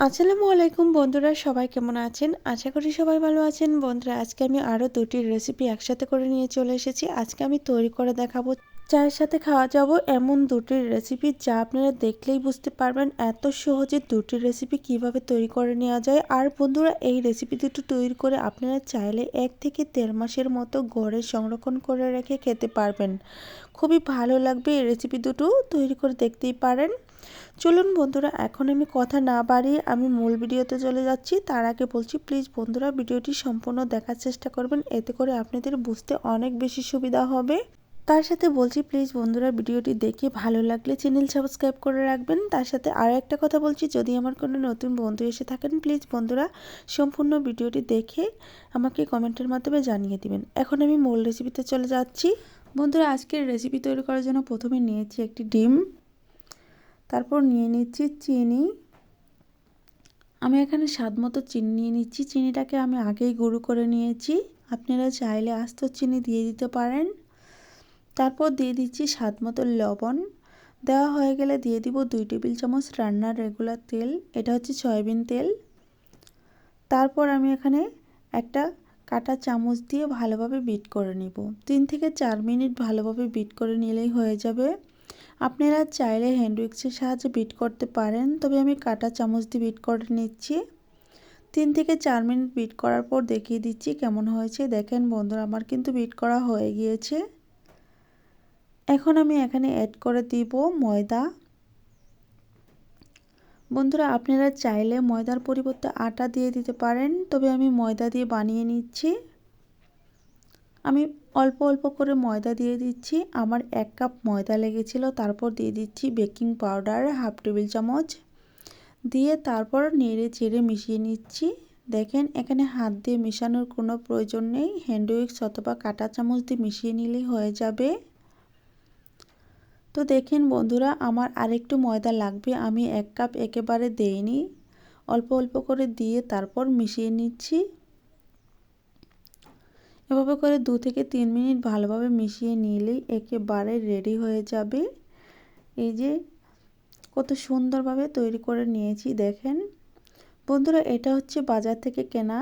আসসালামু আলাইকুম বন্ধুরা, সবাই কেমন আছেন? আশা করি সবাই ভালো আছেন। বন্ধুরা, আজকে আমি আরও দুটি রেসিপি একসাথে করে নিয়ে চলে এসেছি। আজকে আমি তৈরি করে দেখাবো চায়ের সাথে খাওয়া যাব এমন দুটি রেসিপি যা আপনারা দেখলেই বুঝতে পারবেন এত সহজে দুটি রেসিপি কীভাবে তৈরি করে নেওয়া যায়। আর বন্ধুরা, এই রেসিপি দুটো তৈরি করে আপনারা চাইলে এক থেকে দেড় মাসের মতো ঘরে সংরক্ষণ করে রেখে খেতে পারবেন। খুবই ভালো লাগবে এই রেসিপি দুটো তৈরি করে দেখতেই পারেন। চলুন বন্ধুরা, এখন আমি কথা না বাড়িয়ে আমি মূল ভিডিওতে চলে যাচ্ছি। তার আগে বলছি প্লিজ বন্ধুরা, ভিডিওটি সম্পূর্ণ দেখার চেষ্টা করবেন। এতে করে আপনাদের বুঝতে অনেক বেশি সুবিধা হবে। তার সাথে বলছি প্লিজ বন্ধুরা, ভিডিওটি দেখে ভালো লাগলে চ্যানেল সাবস্ক্রাইব করে রাখবেন। তার সাথে আরও একটা কথা বলছি, যদি আমার কোনো নতুন বন্ধু এসে থাকেন প্লিজ বন্ধুরা, সম্পূর্ণ ভিডিওটি দেখে আমাকে কমেন্টের মাধ্যমে জানিয়ে দিবেন। এখন আমি মূল রেসিপিতে চলে যাচ্ছি। বন্ধুরা, আজকের রেসিপি তৈরি করার জন্য প্রথমে নিয়েছি একটি ডিম। তারপর নিয়ে নিচ্ছি চিনি। আমি এখানে স্বাদ মতো চিনি নিয়ে নিচ্ছি। চিনিটাকে আমি আগেই গুঁড়ো করে নিয়েছি। আপনারা চাইলে আস্ত চিনি দিয়ে দিতে পারেন। তারপর দিয়ে দিচ্ছি স্বাদ মতো লবণ। দেওয়া হয়ে গেলে দিয়ে দিব দুই টেবিল চামচ রান্নার রেগুলার তেল। এটা হচ্ছে সয়াবিন তেল। তারপর আমি এখানে একটা কাটা চামচ দিয়ে ভালোভাবে বিট করে নিব। তিন থেকে চার মিনিট ভালোভাবে বিট করে নিলেই হয়ে যাবে। আপনারা চাইলে হ্যান্ড উইক্সের সাহায্যে বিট করতে পারেন, তবে আমি কাটা চামচ দিয়ে বিট করে নিচ্ছি। তিন থেকে চার মিনিট বিট করার পর দেখিয়ে দিচ্ছি কেমন হয়েছে। দেখেন বন্ধুরা, আমার কিন্তু বিট করা হয়ে গিয়েছে। এখন আমি এখানে অ্যাড করে দিব ময়দা। বন্ধুরা, আপনারা চাইলে ময়দার পরিবর্তে আটা দিয়ে দিতে পারেন, তবে আমি ময়দা দিয়ে বানিয়ে নিচ্ছি। আমি অল্প অল্প করে ময়দা দিয়ে দিচ্ছি। আমার এক কাপ ময়দা লেগেছিল, তারপর দিয়ে দিচ্ছি বেকিং পাউডার হাফ টেবিল চামচ। দিয়ে তারপর নেড়ে চেড়ে মিশিয়ে নিচ্ছি। দেখেন, এখানে হাত দিয়ে মেশানোর কোনো প্রয়োজন নেই। হ্যান্ড উইক্স অথবা কাটা চামচ দিয়ে মিশিয়ে নিলেই হয়ে যাবে। তো দেখেন বন্ধুরা, আমার আরেকটু ময়দা লাগবে, আমি এক কাপ একেবারে দেইনি। অল্প অল্প করে দিয়ে তারপর মিশিয়ে নিচ্ছি। এভাবে করে দু থেকে তিন মিনিট ভালোভাবে মিশিয়ে নিলেই একেবারে রেডি হয়ে যাবে। এই যে কত সুন্দরভাবে তৈরি করে নিয়েছি, দেখেন। বন্ধুরা, এটা হচ্ছে বাজার থেকে কেনা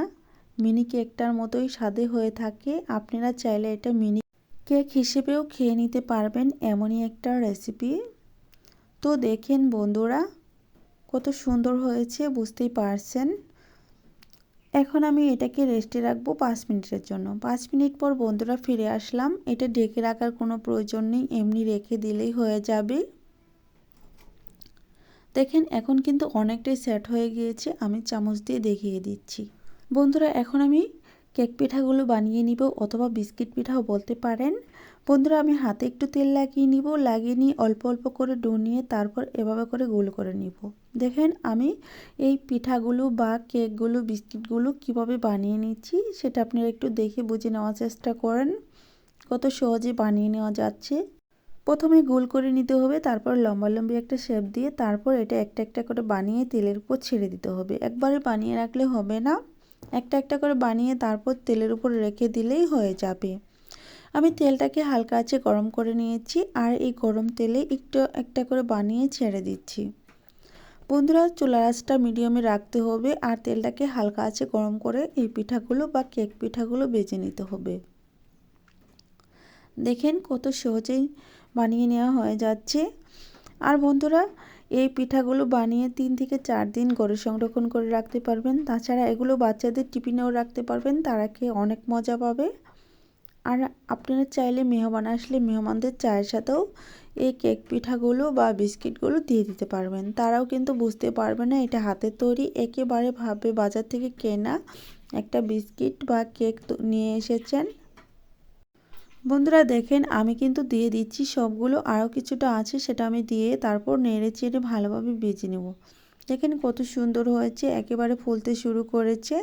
মিনি কেকটার মতোই স্বাদে হয়ে থাকে। আপনারা চাইলে এটা মিনি কেক হিসেবেও খেয়ে নিতে পারবেন এমনই একটা রেসিপি। তো দেখেন বন্ধুরা, কত সুন্দর হয়েছে, বুঝতেই পারছেন। এখন আমি এটাকে রেস্টে রাখব পাঁচ মিনিটের জন্য। পাঁচ মিনিট পর বন্ধুরা ফিরে আসলাম। এটা ঢেকে রাখার কোনো প্রয়োজন নেই, এমনি রেখে দিলেই হয়ে যাবে। দেখেন, এখন কিন্তু অনেকটাই সেট হয়ে গিয়েছে। আমি চামচ দিয়ে দেখিয়ে দিচ্ছি। বন্ধুরা, এখন আমি কেক পিঠাগুলো বানিয়ে নিব অথবা বিস্কিট পিঠাও বলতে পারেন। বন্ধুরা, আমি হাতে একটু তেল লাগিয়ে নিব, লাগিয়ে নিয়ে অল্প অল্প করে ডো নিয়ে তারপর এভাবে করে গোল করে নিব। দেখেন, আমি এই পিঠাগুলো বা কেকগুলো, বিস্কিটগুলো কীভাবে বানিয়ে নিচ্ছি সেটা আপনারা একটু দেখে বুঝে নেওয়ার চেষ্টা করেন। কত সহজে বানিয়ে নেওয়া যাচ্ছে। প্রথমে গোল করে নিতে হবে, তারপর লম্বা লম্বি একটা শেপ দিয়ে তারপর এটা একটা একটা করে বানিয়ে তেলের উপর ছেড়ে দিতে হবে। একবারে বানিয়ে রাখলে হবে না। একটা একটা করে বানিয়ে তারপর তেলের উপর রেখে দিলেই হয়ে যাবে। আমি তেলটাকে হালকা আছে গরম করে নিয়েছি আর এই গরম তেলে একটু একটা করে বানিয়ে ছেড়ে দিচ্ছি। বন্ধুরা চুলা আঁচটা মিডিয়ামে রাখতে হবে আর তেলটাকে হালকা আছে গরম করে এই পিঠাগুলো বা কেক পিঠাগুলো বেজে নিতে হবে। দেখেন কত সহজেই বানিয়ে নেওয়া হয়ে যাচ্ছে। আর বন্ধুরা এই পিঠাগুলো বানিয়ে তিন থেকে চার দিন ঘরে সংরক্ষণ করে রাখতে পারবেন। তাছাড়া এগুলো বাচ্চাদের টিফিনেও রাখতে পারবেন। তারা খেয়ে অনেক মজা পাবে। আর আপনারা চাইলে মেহমান আসলে মেহমানদের চায়ের সাথেও এই কেক পিঠাগুলো বা বিস্কিটগুলো দিয়ে দিতে পারবেন। তারাও কিন্তু বুঝতে পারবে না এটা হাতের তৈরি। একেবারে ভাবে বাজার থেকে কেনা একটা বিস্কিট বা কেক নিয়ে এসেছেন। বন্ধুরা দেখেন, আমি কিন্তু দিয়ে দিচ্ছি সবগুলো। আরও কিছুটা আছে, সেটা আমি দিয়ে তারপর নেড়ে চেড়ে ভালোভাবে বেজে নেব। দেখেন কত সুন্দর হয়েছে, একেবারে ফুলতে শুরু করেছে।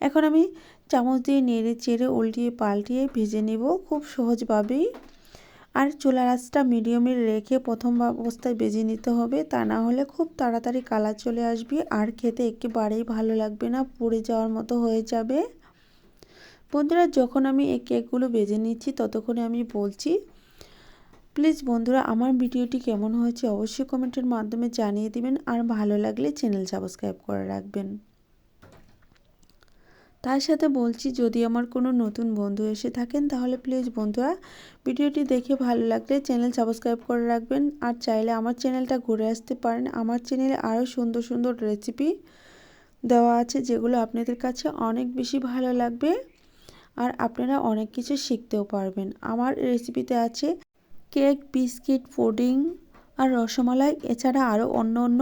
এখন আমি চামচ দিয়ে নেড়ে চেড়ে উল্টিয়ে পাল্টিয়ে ভেজে নেব খুব সহজভাবেই। আর চুলা আঁচটা মিডিয়ামে রেখে প্রথম অবস্থায় বেজে নিতে হবে, তা না হলে খুব তাড়াতাড়ি কালার চলে আসবে। আর খেতে একেবারেই ভালো লাগবে না, পুড়ে যাওয়ার মতো হয়ে যাবে। বন্ধুরা, যখন আমি এই কেকগুলো বেজে নিচ্ছি, ততক্ষণে আমি বলছি, প্লিজ বন্ধুরা, আমার ভিডিওটি কেমন হয়েছে অবশ্যই কমেন্টের মাধ্যমে জানিয়ে দিবেন আর ভালো লাগলে চ্যানেল সাবস্ক্রাইব করে রাখবেন। তার সাথে বলছি, যদি আমার কোনো নতুন বন্ধু এসে থাকেন, তাহলে প্লিজ বন্ধুরা, ভিডিওটি দেখে ভালো লাগলে চ্যানেল সাবস্ক্রাইব করে রাখবেন। আর চাইলে আমার চ্যানেলটা ঘুরে আসতে পারেন। আমার চ্যানেলে আরও সুন্দর সুন্দর রেসিপি দেওয়া আছে, যেগুলো আপনাদের কাছে অনেক বেশি ভালো লাগবে। আর আপনারা অনেক কিছু শিখতেও পারবেন। আমার রেসিপিতে আছে কেক বিস্কিট পুডিং আর রসমালাই। এছাড়া আরও অন্য অন্য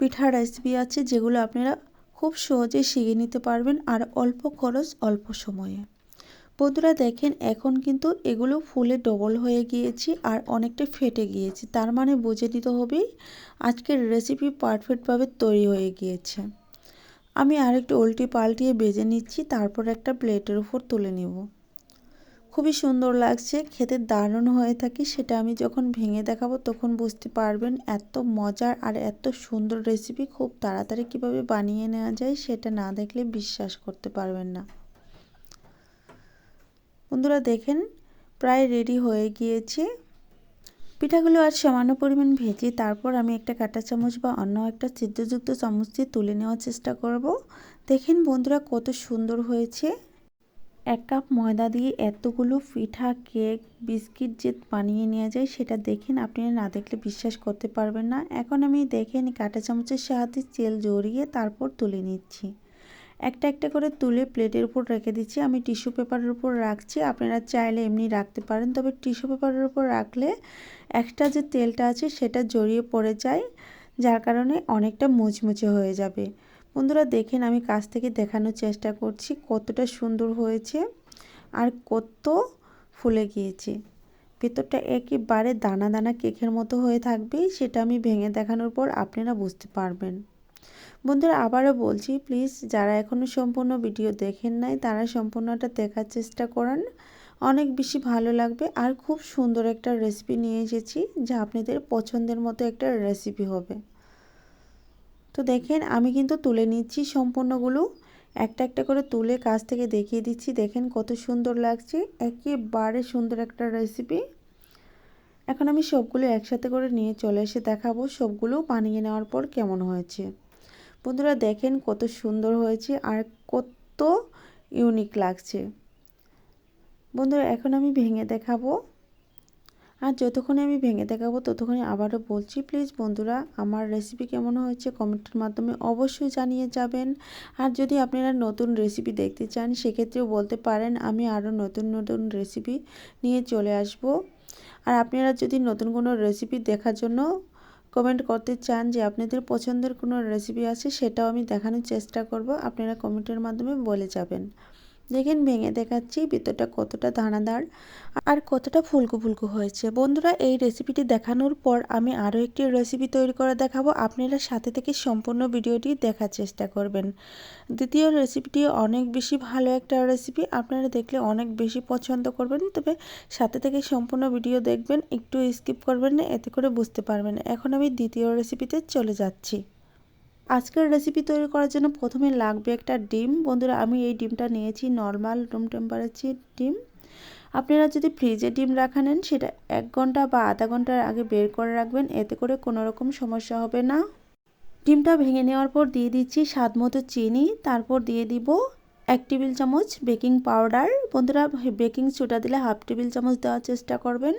পিঠার রেসিপি আছে যেগুলো আপনারা খুব সহজে শিখে নিতে পারবেন আর অল্প খরচ, অল্প সময়ে। বন্ধুরা দেখেন, এখন কিন্তু এগুলো ফুলে ডবল হয়ে গিয়েছে আর অনেকটা ফেটে গিয়েছে। তার মানে বুঝে নিতে হবে, আজকের রেসিপি পারফেক্টভাবে তৈরি হয়ে গিয়েছে। আমি আরেকটু উল্টি পাল্টিয়ে বেজে নিচ্ছি, তারপর একটা প্লেটের উপর তুলে নেব। খুবই সুন্দর লাগছে, খেতে দারুণ হয়ে থাকে, সেটা আমি যখন ভেঙে দেখাবো তখন বুঝতে পারবেন এত মজার আর এত সুন্দর রেসিপি খুব তাড়াতাড়ি কীভাবে বানিয়ে নেওয়া যায় সেটা না দেখলে বিশ্বাস করতে পারবেন না। বন্ধুরা দেখেন, প্রায় রেডি হয়ে গিয়েছে। পিঠাগুলো আর সামান্য পরিমাণ ভেজে তারপর আমি একটা কাঁটা চামচ বা অন্য একটা ছিদ্রযুক্ত চামচ দিয়ে তুলে নেওয়ার চেষ্টা করব। দেখেন বন্ধুরা কত সুন্দর হয়েছে। এক কাপ ময়দা দিয়ে এতগুলো পিঠা, কেক, বিস্কিট যে বানিয়ে নেওয়া যায় সেটা দেখেন আপনি না দেখলে বিশ্বাস করতে পারবেন না। এখন আমি দেখেন কাঁটা চামচের সাহায্যে তেল জড়িয়ে তারপর তুলে নিচ্ছি। একটা একটা করে তুলে প্লেটের উপর রেখে দিচ্ছি। আমি টিস্যু পেপারের উপর রাখছি। আপনারা চাইলে এমনি রাখতে পারেন। তবে টিস্যু পেপারের উপর রাখলে একটা যে তেলটা আছে সেটা জড়িয়ে পড়ে যায়, যার কারণে অনেকটা মুচমুচে হয়ে যাবে। বন্ধুরা, দেখেন আমি কাছ থেকে দেখানোর চেষ্টা করছি কতটা সুন্দর হয়েছে আর কত ফুলে গিয়েছে। ভেতরটা একেবারে দানা দানা কেকের মতো হয়ে থাকবে, সেটা আমি ভেঙে দেখানোর পর আপনারা বুঝতে পারবেন। বন্ধুরা আবারও বলছি প্লিজ যারা এখনও সম্পূর্ণ ভিডিও দেখেন নাই, তারা সম্পূর্ণটা দেখার চেষ্টা করেন। অনেক বেশি ভালো লাগবে। আর খুব সুন্দর একটা রেসিপি নিয়ে এসেছি, যা আপনাদের পছন্দের মতো একটা রেসিপি হবে। তো দেখেন, আমি কিন্তু তুলে নিচ্ছি সম্পূর্ণগুলো। একটা একটা করে তুলে কাছ থেকে দেখিয়ে দিচ্ছি। দেখেন কত সুন্দর লাগছে, একেবারে সুন্দর একটা রেসিপি এখন আমি সবগুলো একসাথে করে নিয়ে চলে এসে দেখাবো, সবগুলো বানিয়ে নেওয়ার পর কেমন হয়েছে। বন্ধুরা দেখেন কত সুন্দর হয়েছে আর কত ইউনিক লাগছে। বন্ধুরা, এখন আমি ভেঙে দেখাবো। আর যতক্ষণে আমি ভেঙে দেখাবো, ততক্ষণে আবারও বলছি প্লিজ বন্ধুরা, আমার রেসিপি কেমন হয়েছে কমেন্টের মাধ্যমে অবশ্যই জানিয়ে যাবেন। আর যদি আপনারা নতুন রেসিপি দেখতে চান, সেক্ষেত্রেও বলতে পারেন, আমি আরও নতুন নতুন রেসিপি নিয়ে চলে আসব। আর আপনারা যদি নতুন কোনো রেসিপি দেখার জন্য কমেন্ট করতে চান যে আপনাদের পছন্দের কোনো রেসিপি আছে, সেটাও আমি দেখানোর চেষ্টা করব। আপনারা কমেন্টের মাধ্যমে বলে যাবেন। দেখেন ভেঙে দেখাচ্ছি ভিতরটা কতটা দানাদার আর কতটা ফুলকো ফুলকো হয়েছে। বন্ধুরা, এই রেসিপিটি দেখানোর পর আমি আরও একটি রেসিপি তৈরি করে দেখাবো। আপনারা সাথে থেকে সম্পূর্ণ ভিডিওটি দেখার চেষ্টা করবেন। দ্বিতীয় রেসিপিটি অনেক বেশি ভালো একটা রেসিপি আপনারা দেখলে অনেক বেশি পছন্দ করবেন। তবে সাথে থেকে সম্পূর্ণ ভিডিও দেখবেন, একটু স্কিপ করবেন না, এতে করে বুঝতে পারবেন। এখন আমি দ্বিতীয় রেসিপিতে চলে যাচ্ছি। আজকের রেসিপি তৈরি করার জন্য প্রথমে লাগবে একটা ডিম। বন্ধুরা, আমি এই ডিমটা নিয়েছি নর্মাল রুম টেম্পারেচার ডিম। আপনারা যদি ফ্রিজে ডিম রাখা নেন, সেটা এক ঘণ্টা বা আধা ঘণ্টার আগে বের করে রাখবেন, এতে করে কোনো রকম সমস্যা হবে না। ডিমটা ভেঙে নেওয়ার পর দিয়ে দিচ্ছি স্বাদ মতো চিনি, তারপর দিয়ে দিব এক টেবিল চামচ বেকিং পাউডার বন্ধুরা বেকিং সোডা দিলে হাফ টেবিল চামচ দেওয়ার চেষ্টা করবেন।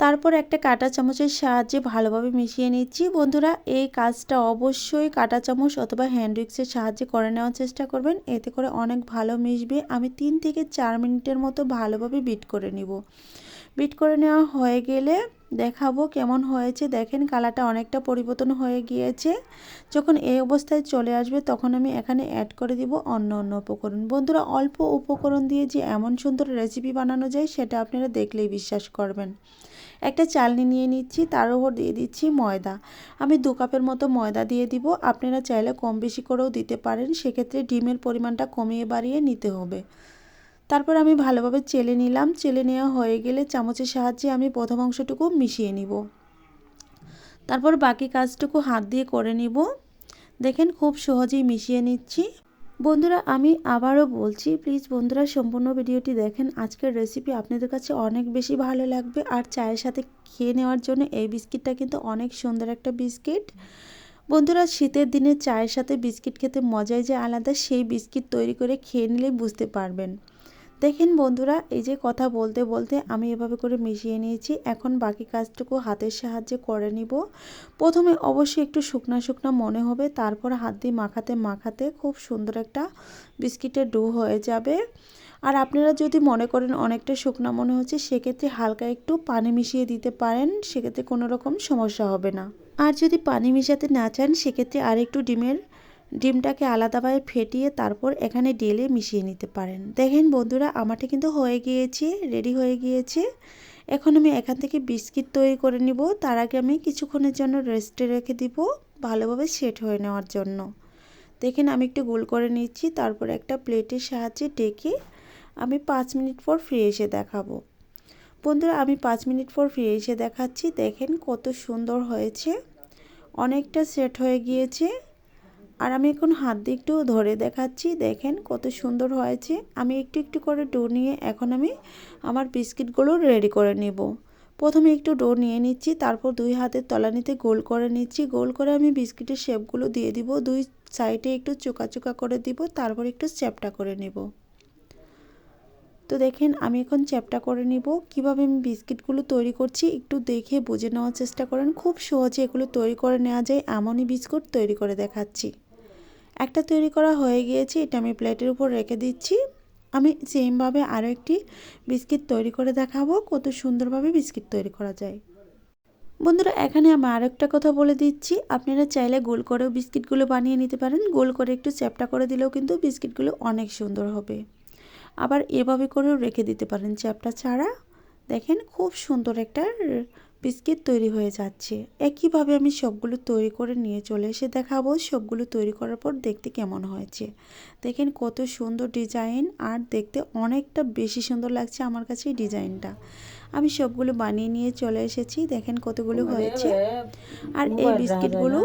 তারপর একটা কাটা চামচের সাহায্যে ভালোভাবে মিশিয়ে নিচ্ছি। বন্ধুরা, এই কাজটা অবশ্যই কাটা চামচ অথবা হ্যান্ড উইক্সের সাহায্যে করে নেওয়ার চেষ্টা করবেন। এতে করে অনেক ভালো মিশবে। আমি তিন থেকে চার মিনিটের মতো ভালোভাবে বিট করে নিব। বিট করে নেওয়া হয়ে গেলে দেখাবো কেমন হয়েছে। দেখেন কালারটা অনেকটা পরিবর্তন হয়ে গিয়েছে। যখন এই অবস্থায় চলে আসবে, তখন আমি এখানে অ্যাড করে দিব অন্য অন্য উপকরণ। বন্ধুরা, অল্প উপকরণ দিয়ে যে এমন সুন্দর রেসিপি বানানো যায়, সেটা আপনারা দেখলেই বিশ্বাস করবেন। একটা চালনি নিয়ে নিচ্ছি, তার উপর দিয়ে দিচ্ছি ময়দা। আমি দু কাপের মতো ময়দা দিয়ে দিব। আপনারা চাইলে কম বেশি করেও দিতে পারেন, সেক্ষেত্রে ডিমের পরিমাণটা কমিয়ে বাড়িয়ে নিতে হবে। তারপর আমি ভালোভাবে চেলে নিলাম। চেলে নেওয়া হয়ে গেলে চামচের সাহায্যে আমি প্রথম অংশটুকু মিশিয়ে নিব। তারপর বাকি কাজটুকু হাত দিয়ে করে নিব। দেখেন খুব সহজেই মিশিয়ে নিচ্ছি। বন্ধুরা, আমি আবারও বলছি প্লিজ বন্ধুরা, সম্পূর্ণ ভিডিওটি দেখেন। আজকের রেসিপি আপনাদের কাছে অনেক বেশি ভালো লাগবে। আর চায়ের সাথে খেয়ে নেওয়ার জন্য এই বিস্কিটটা কিন্তু অনেক সুন্দর একটা বিস্কিট। বন্ধুরা, শীতের দিনে চায়ের সাথে বিস্কিট খেতে মজাই যে আলাদা, সেই বিস্কিট তৈরি করে খেয়ে নিলেই বুঝতে পারবেন। দেখেন বন্ধুরা, এই যে কথা বলতে বলতে আমি এভাবে করে মিশিয়ে নিয়েছি। এখন বাকি কাজটুকু হাতের সাহায্যে করে নিব। প্রথমে অবশ্যই একটু শুকনা শুকনা মনে হবে, তারপর হাত দিয়ে মাখাতে মাখাতে খুব সুন্দর একটা বিস্কিটের ডো হয়ে যাবে। আর আপনারা যদি মনে করেন অনেকটা শুকনা মনে হচ্ছে, সেক্ষেত্রে হালকা একটু পানি মিশিয়ে দিতে পারেন, সেক্ষেত্রে কোনো রকম সমস্যা হবে না। আর যদি পানি মিশাতে না চান, সেক্ষেত্রে আর একটু ডিমের ডিমটাকে আলাদাভাবে ফেটিয়ে তারপর এখানে ডেলে মিশিয়ে নিতে পারেন। দেখেন বন্ধুরা, আমারটা কিন্তু হয়ে গিয়েছে রেডি হয়ে গিয়েছে। এখন আমি এখান থেকে বিস্কিট তৈরি করে নিব। তার আগে আমি কিছুক্ষণের জন্য রেস্টে রেখে দিব, ভালোভাবে সেট হয়ে নেওয়ার জন্য। দেখেন, আমি একটু গোল করে নিচ্ছি, তারপর একটা প্লেটের সাহায্যে ডেকে আমি পাঁচ মিনিট পর ফিরে এসে দেখাবো। বন্ধুরা, আমি পাঁচ মিনিট পর ফিরে এসে দেখাচ্ছি। দেখেন কত সুন্দর হয়েছে, অনেকটা সেট হয়ে গিয়েছে। আর আমি এখন হাত দিয়ে একটু ধরে দেখাচ্ছি। দেখেন কত সুন্দর হয়েছে। আমি একটু একটু করে ডো নিয়ে এখন আমি আমার বিস্কিটগুলো রেডি করে নেব। প্রথমে একটু ডো নিয়ে নিচ্ছি, তারপর দুই হাতের তলানিতে গোল করে নিচ্ছি। গোল করে আমি বিস্কিটের শেপগুলো দিয়ে দিব। দুই সাইডে একটু চোকা চোকা করে দিব, তারপর একটু চ্যাপটা করে নেব। তো দেখেন আমি এখন চ্যাপটা করে নিব। কীভাবে আমি বিস্কিটগুলো তৈরি করছি একটু দেখে বুঝে নেওয়ার চেষ্টা করেন। খুব সহজে এগুলো তৈরি করে নেওয়া যায়। এমনই বিস্কুট তৈরি করে দেখাচ্ছি। একটা তৈরি করা হয়ে গিয়েছে, এটা আমি প্লেটের উপর রেখে দিচ্ছি। আমি সেমভাবে আরও একটি বিস্কিট তৈরি করে দেখাবো, কত সুন্দরভাবে বিস্কিট তৈরি করা যায়। বন্ধুরা, এখানে আমি আরও একটা কথা বলে দিচ্ছি। আপনারা চাইলে গোল করেও বিস্কিটগুলো বানিয়ে নিতে পারেন। গোল করে একটু চ্যাপটা করে দিলেও কিন্তু বিস্কিটগুলো অনেক সুন্দর হবে। আবার এভাবে করেও রেখে দিতে পারেন চ্যাপটা ছাড়া। দেখেন, খুব সুন্দর একটা বিস্কিট তৈরি হয়ে যাচ্ছে। একইভাবে আমি সবগুলো তৈরি করে নিয়ে চলে এসে দেখাবো সবগুলো তৈরি করার পর দেখতে কেমন হয়েছে। দেখেন কত সুন্দর ডিজাইন আর দেখতে অনেকটা বেশি সুন্দর লাগছে আমার কাছে এই ডিজাইনটা। আমি সবগুলো বানিয়ে নিয়ে চলে এসেছি। দেখেন কতগুলো হয়েছে। আর এই বিস্কিটগুলো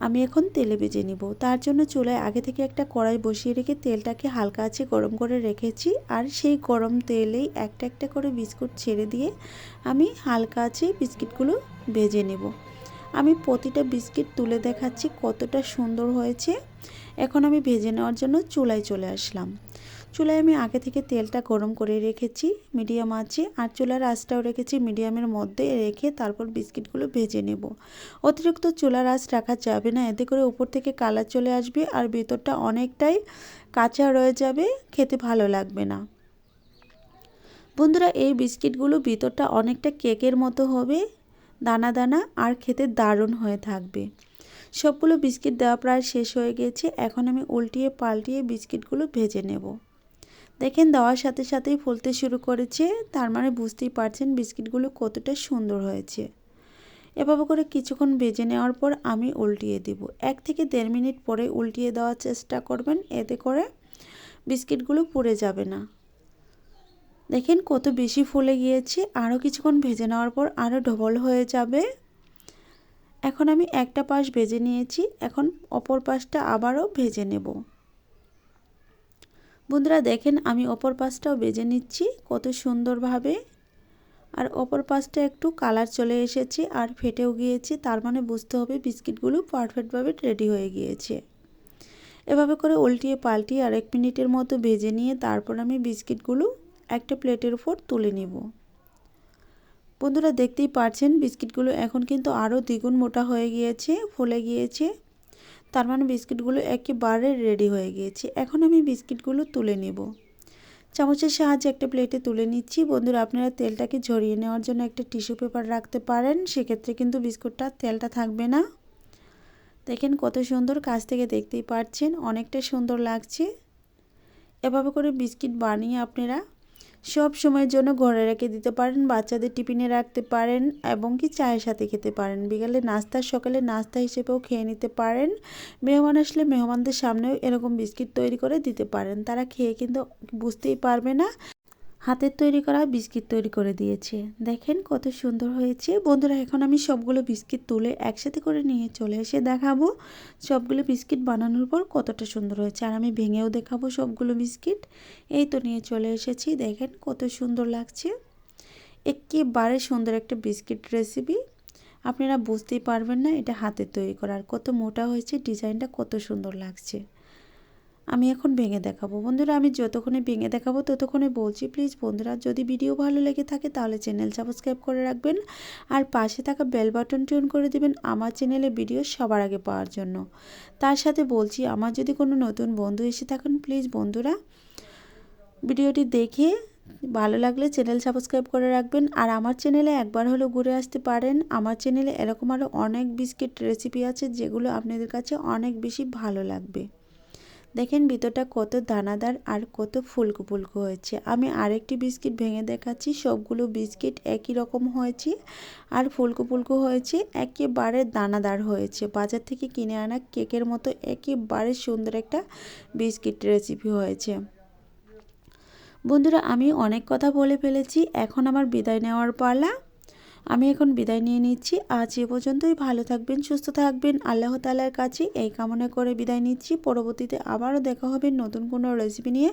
আমি এখন তেলে ভেজে নিব। তার জন্য চুলায় আগে থেকে একটা কড়াই বসিয়ে রেখে তেলটাকে হালকা আছে গরম করে রেখেছি। আর সেই গরম তেলেই একটা একটা করে বিস্কুট ছেড়ে দিয়ে আমি হালকা আছে বিস্কিটগুলো ভেজে নেব। আমি প্রতিটা বিস্কিট তুলে দেখাচ্ছি কতটা সুন্দর হয়েছে। এখন আমি ভেজে নেওয়ার জন্য চুলায় চলে আসলাম। চুলায় আমি আগে থেকে তেলটা গরম করে রেখেছি, মিডিয়াম আছে আর চুলার আঁচটাও রেখেছি, মিডিয়ামের মধ্যে রেখে তারপর বিস্কিটগুলো ভেজে নেব। অতিরিক্ত চুলার আঁচ রাখা যাবে না, এতে করে উপর থেকে কালার চলে আসবে আর ভেতরটা অনেকটাই কাঁচা রয়ে যাবে, খেতে ভালো লাগবে না। বন্ধুরা, এই বিস্কিটগুলো ভিতরটা অনেকটা কেকের মতো হবে, দানা দানা, আর খেতে দারুণ হয়ে থাকবে। সবগুলো বিস্কিট দেওয়া প্রায় শেষ হয়ে গেছে, এখন আমি উল্টিয়ে পাল্টিয়ে বিস্কিটগুলো ভেজে নেব। দেখেন দেওয়ার সাথে সাথেই ফুলতে শুরু করেছে, তার মানে বুঝতেই পারছেন বিস্কিটগুলো কতটা সুন্দর হয়েছে। এভাবে করে কিছুক্ষণ ভেজে নেওয়ার পর আমি উল্টিয়ে দিব। এক থেকে দেড় মিনিট পরে উল্টিয়ে দেওয়ার চেষ্টা করবেন, এতে করে বিস্কিটগুলো পুড়ে যাবে না। দেখেন কত বেশি ফুলে গিয়েছে, আরও কিছুক্ষণ ভেজে নেওয়ার পর আরও ডবল হয়ে যাবে। এখন আমি একটা পাশ ভেজে নিয়েছি, এখন অপর পাশটা আবারও ভেজে নেব। বন্ধুরা দেখেন আমি অপর পাশটাও বেজে নিচ্ছি, কত সুন্দরভাবে। আর অপর পাশটা একটু কালার চলে এসেছে আর ফেটেও গিয়েছে, তার মানে বুঝতে হবে বিস্কিটগুলো পারফেক্টভাবে রেডি হয়ে গিয়েছে। এভাবে করে উল্টিয়ে পাল্টিয়ে আর এক মিনিটের মতো ভেজে নিয়ে তারপর আমি বিস্কিটগুলো একটা প্লেটের উপর তুলে নেব। বন্ধুরা দেখতেই পারছেন, বিস্কিটগুলো এখন কিন্তু আরও দ্বিগুণ মোটা হয়ে গিয়েছে, ফুলে গিয়েছে। তার মানে বিস্কিটগুলো একেবারে রেডি হয়ে গিয়েছে। এখন আমি বিস্কিটগুলো তুলে নেব। চামচের সাহায্যে একটা প্লেটে তুলে নিচ্ছি। বন্ধুরা, আপনারা তেলটাকে ঝরিয়ে নেওয়ার জন্য একটা টিস্যু পেপার রাখতে পারেন। সেক্ষেত্রে কিন্তু বিস্কুটটা তেলটা থাকবে না। দেখেন কত সুন্দর কাছ থেকে দেখতেই পাচ্ছেন, অনেকটা সুন্দর লাগছে। এভাবে করে বিস্কিট বানিয়ে আপনারা সব সময়ের জন্য ঘরে রেখে দিতে পারেন, বাচ্চাদের টিফিনে রাখতে পারেন এবং কি চায়ের সাথে খেতে পারেন। বিকালে নাস্তা, সকালে নাস্তা হিসেবেও খেয়ে নিতে পারেন। মেহমান আসলে মেহমানদের সামনেও এরকম বিস্কিট তৈরি করে দিতে পারেন। তারা খেয়ে কিন্তু বুঝতেই পারবে না। হাতের তৈরি করা বিস্কিট তৈরি করে দিয়েছে। দেখেন কত সুন্দর হয়েছে। বন্ধুরা, এখন আমি সবগুলো বিস্কিট তুলে একসাথে করে নিয়ে চলে এসে দেখাবো সবগুলো বিস্কিট বানানোর পর কতটা সুন্দর হয়েছে। আর আমি ভেঙেও দেখাবো সবগুলো বিস্কিট। এই তো নিয়ে চলে এসেছি। দেখেন কত সুন্দর লাগছে। একেবারে সুন্দর একটা বিস্কিট রেসিপি। আপনারা বুঝতেই পারবেন না এটা হাতের তৈরি করা আর কত মোটা হয়েছে, ডিজাইনটা কত সুন্দর লাগছে। আমি এখন ভেঙে দেখাবো। বন্ধুরা, আমি যতক্ষণে ভেঙে দেখাবো, ততক্ষণে বলছি প্লিজ বন্ধুরা, যদি ভিডিও ভালো লেগে থাকে, তাহলে চ্যানেল সাবস্ক্রাইব করে রাখবেন আর পাশে থাকা বেল বাটন টিউন করে দিবেন আমার চ্যানেলে ভিডিও সবার আগে পাওয়ার জন্য। তার সাথে বলছি, আমার যদি কোনো নতুন বন্ধু এসে থাকেন প্লিজ বন্ধুরা ভিডিওটি দেখে ভালো লাগলে চ্যানেল সাবস্ক্রাইব করে রাখবেন। আর আমার চ্যানেলে একবার হলেও ঘুরে আসতে পারেন। আমার চ্যানেলে এরকম আরও অনেক বিস্কিট রেসিপি আছে, যেগুলো আপনাদের কাছে অনেক বেশি ভালো লাগবে। দেখেন ভিতরটা কত দানাদার আর কত ফুলকো ফুলকো হয়েছে। আমি আরেকটি বিস্কিট ভেঙে দেখাচ্ছি, সবগুলো বিস্কিট একই রকম হয়েছে আর ফুলকো ফুলকো হয়েছে, একেবারে দানাদার হয়েছে। বাজার থেকে কিনে আনা কেকের মতো একেবারে সুন্দর একটা বিস্কিট রেসিপি হয়েছে। বন্ধুরা, আমি অনেক কথা বলে ফেলেছি, এখন আমার বিদায় নেওয়ার পালা। আমি এখন বিদায় নিয়ে নিচ্ছি। আজ এ পর্যন্তই। ভালো থাকবেন, সুস্থ থাকবেন। আল্লাহ তালার কাছে এই কামনা করে বিদায় নিচ্ছি। পরবর্তীতে আবারও দেখা হবে নতুন কোনো রেসিপি নিয়ে।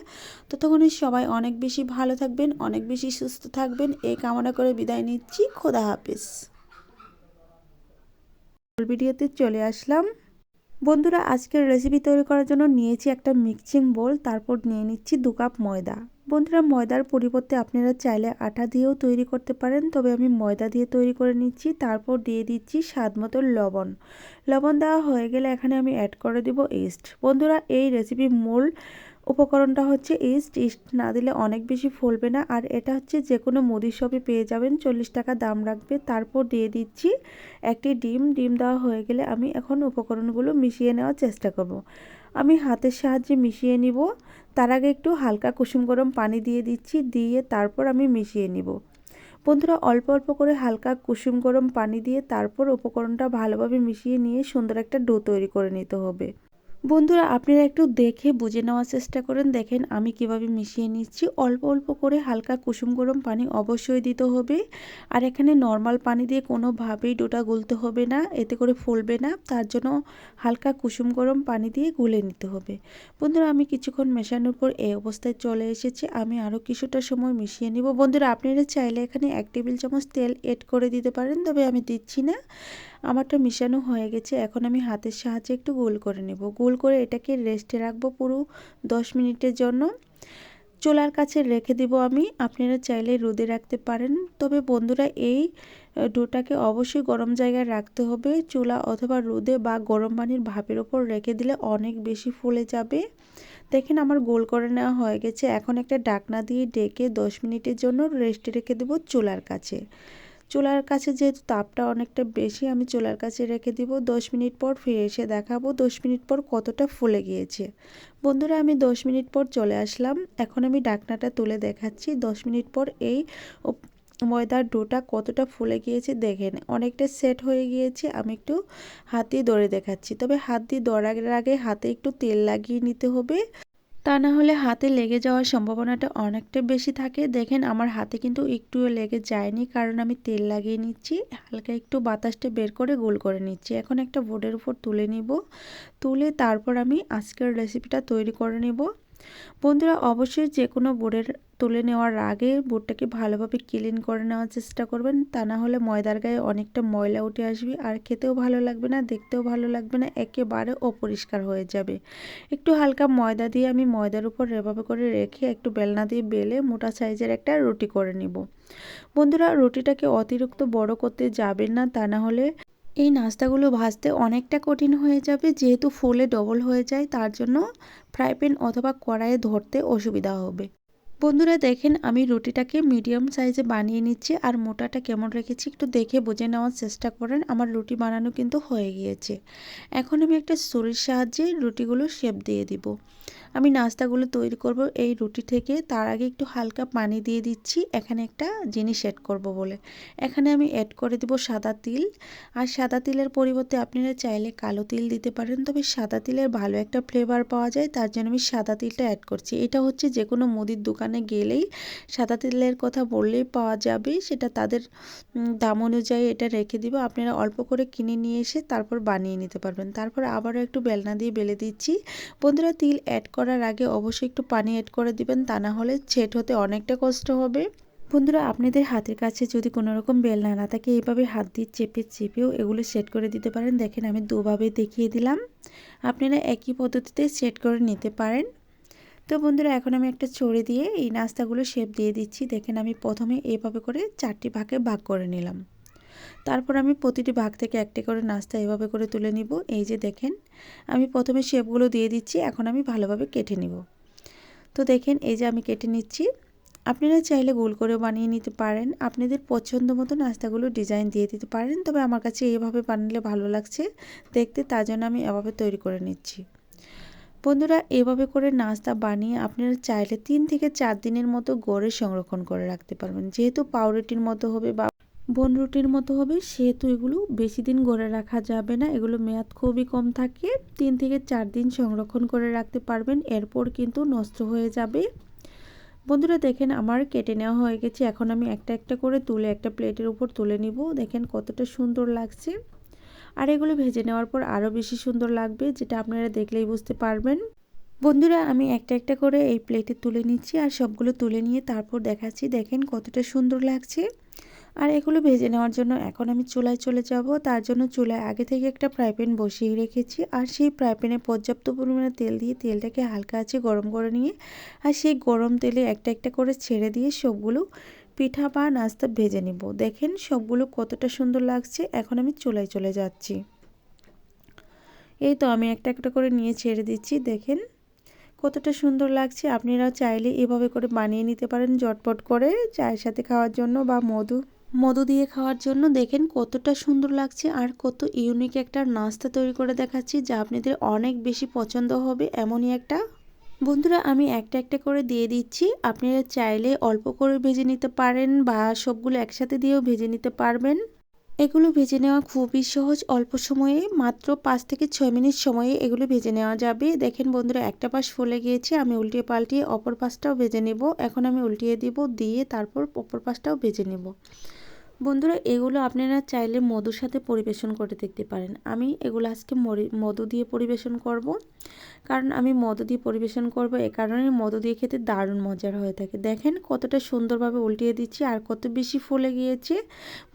ততক্ষণে সবাই অনেক বেশি ভালো থাকবেন, অনেক বেশি সুস্থ থাকবেন। এই কামনা করে বিদায় নিচ্ছি। খোদা হাফেজ। ভিডিওতে চলে আসলাম। বন্ধুরা, আজকের রেসিপি তৈরি করার জন্য নিয়েছি একটা মিক্সিং বোল তারপর নিয়ে নিচ্ছি দু কাপ ময়দা। বন্ধুরা, ময়দার পরিবর্তে আপনারা চাইলে আটা দিয়েও তৈরি করতে পারেন, তবে আমি ময়দা দিয়ে তৈরি করে নিচ্ছি, তারপর দিয়ে দিচ্ছি স্বাদ মতো লবণ। লবণ দেওয়া হয়ে গেলে এখানে আমি অ্যাড করে দেব ইস্ট বন্ধুরা, এই রেসিপি মূল উপকরণটা হচ্ছে ইস্ট ইস্ট না দিলে অনেক বেশি ফলবে না। আর এটা হচ্ছে যে কোনো মুদির শপে পেয়ে যাবেন, চল্লিশ টাকা দাম রাখবে। তারপর দিয়ে দিচ্ছি একটি ডিম। ডিম দেওয়া হয়ে গেলে আমি এখন উপকরণগুলো মিশিয়ে নেওয়ার চেষ্টা করব। আমি হাতের সাহায্যে মিশিয়ে নিব। তার আগে একটু হালকা কুসুম গরম পানি দিয়ে দিচ্ছি। দিয়ে তারপর আমি মিশিয়ে নিব। বন্ধুরা, অল্প অল্প করে হালকা কুসুম গরম পানি দিয়ে তারপর উপকরণটা ভালোভাবে মিশিয়ে নিয়ে সুন্দর একটা ডো তৈরি করে নিতে হবে। বন্ধুরা, আপনারা একটু দেখে বুঝে নেওয়ার চেষ্টা করেন। দেখেন, আমি কীভাবে মিশিয়ে নিচ্ছি। অল্প অল্প করে হালকা কুসুম গরম পানি অবশ্যই দিতে হবে। আর এখানে নর্মাল পানি দিয়ে কোনোভাবেই ডোটা গুলতে হবে না, এতে করে ফুলবে না। তার জন্য হালকা কুসুম গরম পানি দিয়ে গুলে নিতে হবে। বন্ধুরা, আমি কিছুক্ষণ মেশানোর পর এই অবস্থায় চলে এসেছি। আমি আরও কিছুটা সময় মিশিয়ে নিব। বন্ধুরা, আপনারা চাইলে এখানে এক টেবিল চামচ তেল এড করে দিতে পারেন, তবে আমি দিচ্ছি না। আমারটা মিশানো হয়ে গেছে, এখন আমি হাতের সাহায্যে একটু গোল করে নেব। গোল করে এটাকে রেস্টে রাখব পুরো দশ মিনিটের জন্য। চোলার কাছে রেখে দিব আমি, আপনারা চাইলে রোদে রাখতে পারেন। তবে বন্ধুরা, এই ডোটাকে অবশ্যই গরম জায়গায় রাখতে হবে। চুলা অথবা রোদে বা গরম পানির ভাপের ওপর রেখে দিলে অনেক বেশি ফুলে যাবে। দেখেন আমার গোল করে নেওয়া হয়ে গেছে। এখন একটা ডাকনা দিয়ে ডেকে দশ মিনিটের জন্য রেস্টে রেখে দেবো চুলার কাছে। চুলার কাছে যেহেতু তাপটা অনেকটা বেশি, আমি চুলার কাছে রেখে দিব। দশ মিনিট পর ফিরে এসে দেখাবো দশ মিনিট পর কতটা ফুলে গিয়েছে। বন্ধুরা, আমি দশ মিনিট পর চলে আসলাম। এখন আমি ডাকনাটা তুলে দেখাচ্ছি। দশ মিনিট পর এই ময়দার ডোটা কতটা ফুলে গিয়েছে দেখেন। অনেকটা সেট হয়ে গিয়েছে, আমি একটু হাত দিয়ে দেখাচ্ছি। তবে হাত দিয়ে দৌড়ার আগে হাতে একটু তেল লাগিয়ে নিতে হবে। তা না হলে হাতে লেগে যাওয়ার সম্ভাবনাটা অনেকটা বেশি থাকে। দেখেন, আমার হাতে কিন্তু একটুও লেগে যায়নি, কারণ আমি তেল লাগিয়ে নিচ্ছি, হালকা একটু বাতাসটা বের করে গোল করে নিচ্ছি। এখন একটা বোর্ডের উপর তুলে নিব, তুলে তারপর আমি আজকের রেসিপিটা তৈরি করে নেব। বন্ধুরা, অবশ্যই যে কোনো বোর্ডের তুলে নেওয়ার আগে বোর্ডটাকে ভালোভাবে ক্লিন করে নেওয়ার চেষ্টা করবেন। তা না হলে ময়দার গায়ে অনেকটা ময়লা উঠে আসবে আর খেতেও ভালো লাগবে না, দেখতেও ভালো লাগবে না, একেবারে অপরিষ্কার হয়ে যাবে। একটু হালকা ময়দা দিয়ে আমি ময়দার উপর এভাবে করে রেখে একটু বেলনা দিয়ে বেলে মোটা সাইজের একটা রুটি করে নিব। বন্ধুরা, রুটিটাকে অতিরিক্ত বড় করতে যাবেন না, তা না হলে এই নাস্তাগুলো ভাজতে অনেকটা কঠিন হয়ে যাবে, যেহেতু ফোলে ডবল হয়ে যায়, তার জন্য ফ্রাই প্যান অথবা কড়াইয়ে ধরতে অসুবিধা হবে। বন্ধুরা দেখেন, আমি রুটিটাকে মিডিয়াম সাইজে বানিয়ে নিচ্ছি আর মোটাটা কেমন রেখেছি একটু দেখে বুঝে নেওয়ার চেষ্টা করেন। আমার রুটি বানানো কিন্তু হয়ে গিয়েছে। এখন আমি একটা ছুরির সাহায্যে রুটিগুলো শেপ দিয়ে দিব। আমি নাস্তাগুলো তৈরি করব এই রুটি থেকে। তার আগে একটু হালকা পানি দিয়ে দিচ্ছি। এখানে একটা জিনিস অ্যাড করব বলে। এখানে আমি অ্যাড করে দিব সাদা তিল। আর সাদা তিলের পরিবর্তে আপনারা চাইলে কালো তিল দিতে পারেন। তবে সাদা তিলের ভালো একটা ফ্লেভার পাওয়া যায়। তার জন্য আমি সাদা তিলটা অ্যাড করছি। এটা হচ্ছে যে কোনো মুদির দোকানে গেলেই সাদা তিলের কথা বললেই পাওয়া যাবে, সেটা তাদের দাম অনুযায়ী এটা রেখে দিব। আপনারা অল্প করে কিনে নিয়ে এসে তারপর বানিয়ে নিতে পারবেন। তারপর আবারও একটু বেলনা দিয়ে বেলে দিচ্ছি। বন্ধুরা, তিল অ্যাড করার আগে অবশ্যই একটু পানি অ্যাড করে দিবেন, তা না হলে ছেট হতে অনেকটা কষ্ট হবে। বন্ধুরা, আপনাদের হাতের কাছে যদি কোনো রকম বেলনা না থাকে, এইভাবে হাত দিয়ে চেপে চেপেও এগুলো সেট করে দিতে পারেন। দেখেন, আমি দুভাবে দেখিয়ে দিলাম। আপনারা একই পদ্ধতিতে সেট করে নিতে পারেন। তো বন্ধুরা, এখন আমি একটা ছড়ি দিয়ে এই নাস্তাগুলো শেপ দিয়ে দিচ্ছি। দেখেন, আমি প্রথমে এভাবে করে চারটি ভাগে ভাগ করে নিলাম। তারপর আমি প্রতিটি ভাগ থেকে একটি করে নাস্তা এভাবে করে তুলে নিব। এই যে দেখেন, আমি প্রথমে শেপগুলো দিয়ে দিচ্ছি, এখন আমি ভালোভাবে কেটে নিব। তো দেখেন, এই যে আমি কেটে নিচ্ছি। আপনারা চাইলে গোল করে বানিয়ে নিতে পারেন। আপনাদের পছন্দ মতো নাস্তাগুলো ডিজাইন দিয়ে দিতে পারেন। তবে আমার কাছে এইভাবে বানালে ভালো লাগছে। দেখতে তার জন্য আমি এভাবে তৈরি করে নিচ্ছি। বন্ধুরা, এভাবে করে নাস্তা বানিয়ে আপনারা চাইলে তিন থেকে চার দিনের মতো গড়ে সংরক্ষণ করে রাখতে পারবেন। যেহেতু পাউরুটির মতো হবে বা বন রুটির মতো হবে, সেহেতু এগুলো বেশি দিন গড়ে রাখা যাবে না। এগুলো মেয়াদ খুবই কম থাকে, তিন থেকে চার দিন সংরক্ষণ করে রাখতে পারবেন, এরপর কিন্তু নষ্ট হয়ে যাবে। বন্ধুরা, দেখেন আমার কেটে নেওয়া হয়ে গেছে। এখন আমি একটা একটা করে তুলে একটা প্লেটের উপর তুলে নিব। দেখেন কতটা সুন্দর লাগছে। আর এগুলো ভেজে নেওয়ার পর আরও বেশি সুন্দর লাগবে, যেটা আপনারা দেখলেই বুঝতে পারবেন। বন্ধুরা, আমি একটা একটা করে এই প্লেটে তুলে নিচ্ছি আর সবগুলো তুলে নিয়ে তারপর দেখাচ্ছি, দেখেন কতটা সুন্দর লাগছে। আর এগুলো ভেজে নেওয়ার জন্য এখন আমি চুলায় চলে যাব, তার জন্য চুলায় আগে থেকে একটা ফ্রাই প্যান বসিয়ে রেখেছি। আর সেই ফ্রাই প্যানে পর্যাপ্ত পরিমাণে তেল দিয়ে তেলটাকে হালকা আছে গরম করে নিয়ে, আর সেই গরম তেলে একটা একটা করে ছেড়ে দিয়ে সবগুলো পিঠা বা নাস্তা ভেজে নিব। দেখেন সবগুলো কতটা সুন্দর লাগছে। এখন আমি চুলায় চলে যাচ্ছি। এই তো আমি একটা একটা করে নিয়ে ছেড়ে দিচ্ছি। দেখেন কতটা সুন্দর লাগছে। আপনারা চাইলে এভাবে করে বানিয়ে নিতে পারেন জটপট করে চায়ের সাথে খাওয়ার জন্য বা মধু মধু দিয়ে খাওয়ার জন্য। দেখেন কতটা সুন্দর লাগছে আর কত ইউনিক একটা নাস্তা তৈরি করে দেখাচ্ছি, যা আপনাদের অনেক বেশি পছন্দ হবে। এমনই একটা বন্ধুরা, আমি একটা একটা করে দিয়ে দিচ্ছি। আপনারা চাইলে অল্প করে ভেজে নিতে পারেন বা সবগুলো একসাথে দিয়েও ভেজে নিতে পারবেন। এগুলো ভেজে নেওয়া খুবই সহজ। অল্প সময়ে, মাত্র পাঁচ থেকে ছয় মিনিট সময়ে এগুলো ভেজে নেওয়া যাবে। দেখেন বন্ধুরা, একটা পাশ ফুলে গিয়েছে। আমি উল্টিয়ে পাল্টিয়ে অপর পাশটাও ভেজে নেব। এখন আমি উল্টিয়ে দিব, দিয়ে তারপর অপর পাশটাও ভেজে নেব। বন্ধুরা, এগুলো আপনারা চাইলে মধুর সাথে পরিবেশন করে দেখতে পারেন। আমি এগুলো আজকে মধু দিয়ে পরিবেশন করব। কারণ আমি মধু দিয়ে পরিবেশন করব, এ কারণে মধু দিয়ে খেতে দারুণ মজার হয়ে থাকে। দেখেন কতটা সুন্দরভাবে উল্টিয়ে দিচ্ছি আর কত বেশি ফুলে গিয়েছে।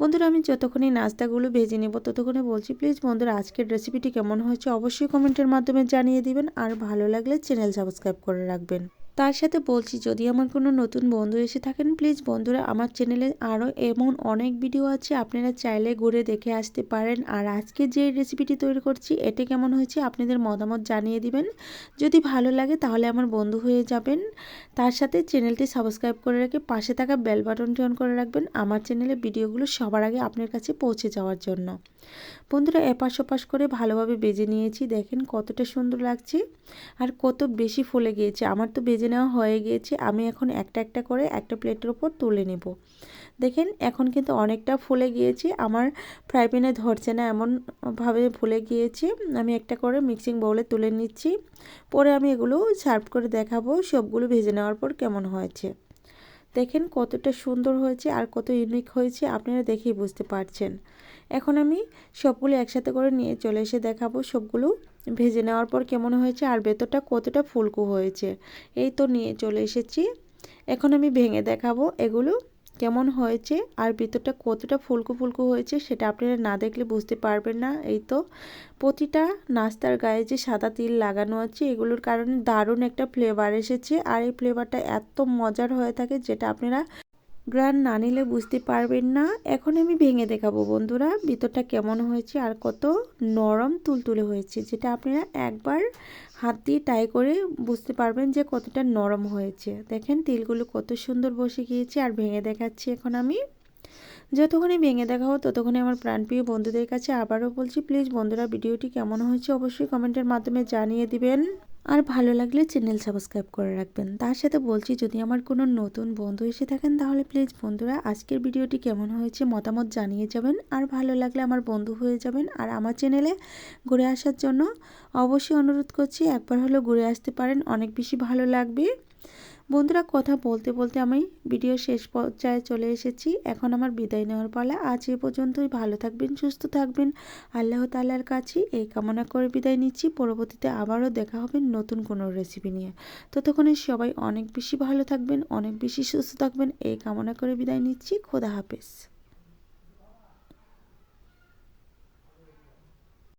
বন্ধুরা, আমি যতক্ষণই নাস্তাগুলো ভেজে নেব ততক্ষণে বলছি, প্লিজ বন্ধুরা, আজকের রেসিপিটি কেমন হয়েছে অবশ্যই কমেন্টের মাধ্যমে জানিয়ে দিবেন। আর ভালো লাগলে চ্যানেল সাবস্ক্রাইব করে রাখবেন। তার সাথে বলছি, যদি আমার কোনো নতুন বন্ধু এসে থাকেন প্লিজ বন্ধুরা, আমার চ্যানেলে আরও এমন অনেক ভিডিও আছে, আপনারা চাইলে ঘুরে দেখে আসতে পারেন। আর আজকে যে রেসিপিটি তৈরি করছি, এটি কেমন হয়েছে আপনাদের মতামত জানিয়ে দিবেন। যদি ভালো লাগে, তাহলে আমার বন্ধু হয়ে যাবেন। তার সাথে চ্যানেলটি সাবস্ক্রাইব করে রেখে পাশে থাকা বেল বাটনটি অন করে রাখবেন, আমার চ্যানেলে ভিডিওগুলো সবার আগে আপনার কাছে পৌঁছে যাওয়ার জন্য। বন্ধুরা, এপাশ ওপাশ করে ভালোভাবে বেজে নিয়েছি। দেখেন কতটা সুন্দর লাগছে আর কত বেশি ফুলে গিয়েছে। আমার তো বেজে নেওয়া হয়ে গিয়েছে। আমি এখন একটা একটা করে একটা প্লেটের ওপর তুলে নেব। দেখেন এখন কিন্তু অনেকটা ফুলে গিয়েছে। আমার ফ্রাই প্যানে ধরছে না, এমনভাবে ফুলে গিয়েছে। আমি একটা করে মিক্সিং বউলে তুলে নিচ্ছি। পরে আমি এগুলো সার্ভ করে দেখাবো সবগুলো ভেজে নেওয়ার পর কেমন হয়েছে। দেখেন কতটা সুন্দর হয়েছে আর কত ইউনিক হয়েছে, আপনারা দেখেই বুঝতে পারছেন। এখন আমি সবগুলো একসাথে করে নিয়ে চলে এসে দেখাবো সবগুলো। ভেজে নেওয়ার পর কেমন হয়েছে আর ভেতরটা কতটা ফুলকু হয়েছে, এই তো নিয়ে চলে এসেছি। এখন আমি ভেঙে দেখাবো এগুলো। কেমন হয়েছে আর ভিতরটা কতটা ফুলকু ফুলকু হয়েছে সেটা আপনারা না দেখলে বুঝতে পারবেন না। এই তো প্রতিটা নাস্তার গায়ে যে সাদা তিল লাগানো আছে, এগুলোর কারণে দারুণ একটা ফ্লেভার এসেছে। আর এই ফ্লেভারটা এত মজার হয়ে থাকে যেটা আপনারা গ্রান না নিলে বুঝতে পারবেন না। এখন আমি ভেঙে দেখাবো বন্ধুরা, ভিতরটা কেমন হয়েছে আর কত নরম তুলতুলে হয়েছে, যেটা আপনারা একবার হাত দিয়ে টাই করে বুঝতে পারবেন যে কতটা নরম হয়েছে। দেখেন তিলগুলো কত সুন্দর বসে গিয়েছে আর ভেঙে দেখাচ্ছি এখন আমি। যতক্ষণই ভেঙে দেখা দেখাবো ততক্ষণে আমার প্রাণপ্রিয় বন্ধুদের কাছে আবারও বলছি, প্লিজ বন্ধুরা ভিডিওটি কেমন হয়েছে অবশ্যই কমেন্টের মাধ্যমে জানিয়ে দিবেন। আর ভালো লাগলে চ্যানেল সাবস্ক্রাইব করে রাখবেন। তার সাথে বলছি, যদি আমার কোনো নতুন বন্ধু এসে থাকেন, তাহলে প্লিজ বন্ধুরা, আজকের ভিডিওটি কেমন হয়েছে মতামত জানিয়ে যাবেন। আর ভালো লাগলে আমার বন্ধু হয়ে যাবেন। আর আমার চ্যানেলে ঘুরে আসার জন্য অবশ্যই অনুরোধ করছি, একবার হলেও ঘুরে আসতে পারেন। অনেক বেশি ভালো লাগবে। বন্ধুরা, কথা বলতে বলতে আমি ভিডিও শেষ পর্যায়ে চলে এসেছি। এখন আমার বিদায় নেওয়ার পালা। আজ এ পর্যন্তই। ভালো থাকবেন, সুস্থ থাকবেন। আল্লাহ তাল্লার কাছে এই কামনা করে বিদায় নিচ্ছি। পরবর্তীতে আবারও দেখা হবে নতুন কোনো রেসিপি নিয়ে। ততক্ষণে সবাই অনেক বেশি ভালো থাকবেন, অনেক বেশি সুস্থ থাকবেন। এই কামনা করে বিদায় নিচ্ছি। খোদা হাফেজ।